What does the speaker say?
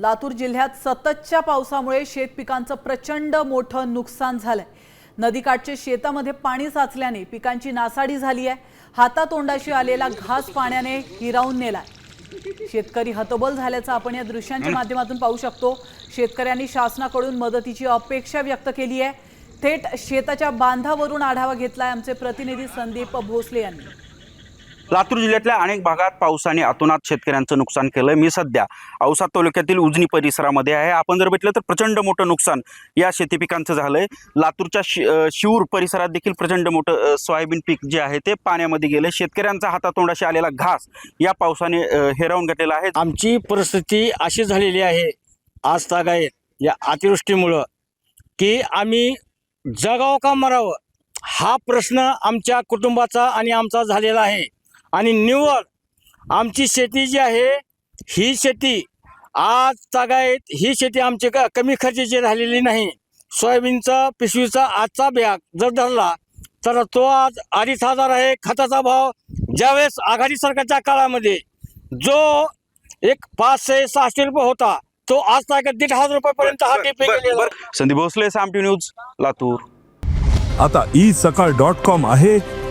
लातूर जिल्ह्यात सततच्या पावसामुळे शेतपिकांचं प्रचंड मोठं नुकसान झालंय. नदीकाठचे शेतामध्ये पाणी साचल्याने पिकांची नासाडी झाली आहे. हातातोंडाशी आलेला घास पाण्याने हिरावून नेलाय. शेतकरी हतबल झाल्याचं आपण या दृश्यांच्या माध्यमातून पाहू शकतो. शेतकऱ्यांनी शासनाकडून मदतीची अपेक्षा व्यक्त केली आहे. थेट शेताच्या बांधावरून आढावा घेतलाय आमचे प्रतिनिधी संदीप भोसले यांनी. लातूर जिल्ह्यातल्या अनेक भागात पावसाने अतोनात शेतकऱ्यांचं नुकसान केलं मी सध्या औसा तालुक्यातील उजनी परिसरामध्ये आहे. आपण जर बघितलं तर प्रचंड मोठं नुकसान या शेती पिकांचं झालंय. लातूरच्या शि शिऊर परिसरात देखील प्रचंड मोठं सोयाबीन पीक जे आहे ते पाण्यामध्ये गेलं शेतकऱ्यांचा हातातोंडाशी आलेला घास या पावसाने हेरावून घेतलेला आहे. आमची परिस्थिती अशी झालेली आहे आज तागायत या अतिवृष्टीमुळं की आम्ही जगावं का मरावं हा प्रश्न आमच्या कुटुंबाचा आणि आमचा झालेला आहे. आणि निव्वळ आमची शेती जी आहे ही शेती आज तागायत ही शेती आमची का कमी खर्चाची राहिलेली नाही. सोयाबीनचा पिशवीचा आजचा बॅग जर धरला तर तो आज अडीच हजार आहे खताचा भाव ज्यावेळेस आघाडी सरकारच्या काळामध्ये जो एक पाचशे सहाशे रुपये होता तो आज ताकद दीड हजार रुपयापर्यंत हा टिपे गेलेला. संदीप भोसले सामटी न्यूज लातूर. आता ई सकाळ डॉट कॉम आहे.